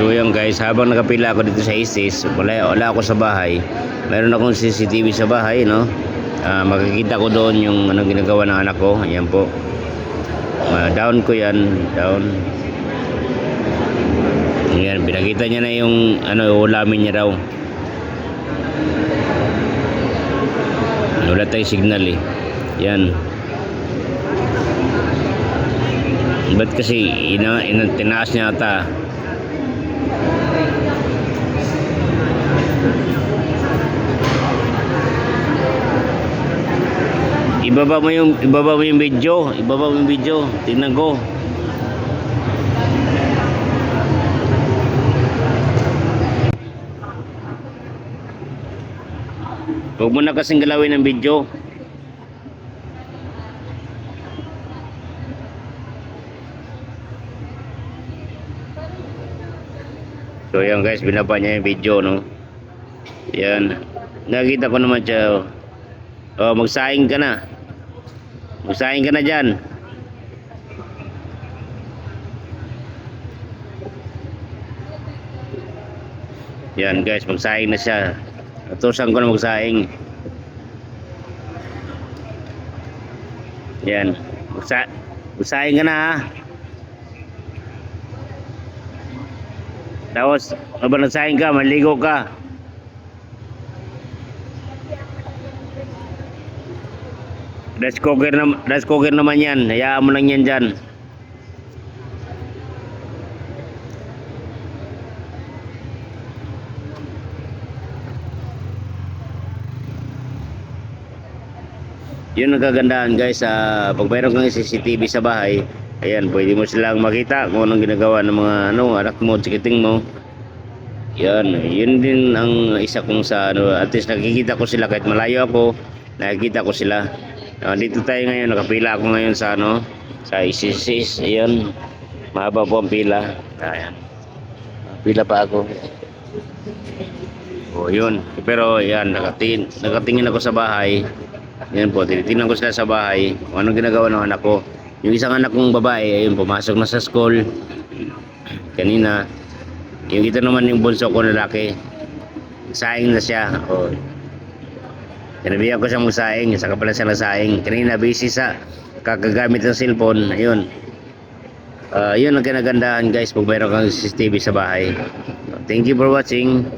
So yun guys, habang nakapila ako dito sa ISIS, wala, wala ako sa bahay. Meron akong CCTV sa bahay, no? Ah, makikita ko doon yung anong ginagawa ng anak ko. Ayan po. Ah, down ko yan, down. Ayan, pinakita niya na yung ano, ulamin niya raw. Wala tayong signal eh. Yan. Ba't kasi ina, ina, tinaas niya ata? Ibaba mo yung ibaba mo yung video, ibaba mo yung video. Tingnan ko. Huwag mo na kasing galawin ang video. So yan guys, binaba niya yung video no. Yan. Nakita ko naman siya. Oh, magsaing ka na. Magsaing ka na diyan. Yan guys, magsaing na siya. Natusan ko na magsaing. Yan. Magsa magsaing ka na ha. Tapos, habang nagsaing ka, maligo ka. Rice cooker, na, rice cooker naman yan. Hayaan mo lang yan dyan. Yun ang kagandahan guys sa pag mayroon kang CCTV sa bahay, ayan, pwede mo silang makita kung anong ginagawa ng mga ano, anak mo, tsikiting mo. Yan, yun din ang isa kong sa ano, at least nakikita ko sila kahit malayo ako, nakikita ko sila. Ah, dito tayo ngayon, nakapila ako ngayon sa ano, sa ISIS, ayan. Mahaba po ang pila. Ayan. Pila pa ako. O yun, pero yan, nakatingin, nakatingin ako sa bahay. Yan po, tinitingnan ko sila sa bahay kung anong ginagawa ng anak ko. Yung isang anak kong babae, ayun, pumasok na sa school. Kanina, yung ito naman yung bunso ko na lalaki. Saing na siya. O, Sinabihan ko siyang magsaing, saka pala siya nagsaing. Kanina busy sa kakagamit ng cellphone. Ayun. Ah, yun ang kinagandahan guys pag mayroon kang CCTV sa bahay. Thank you for watching.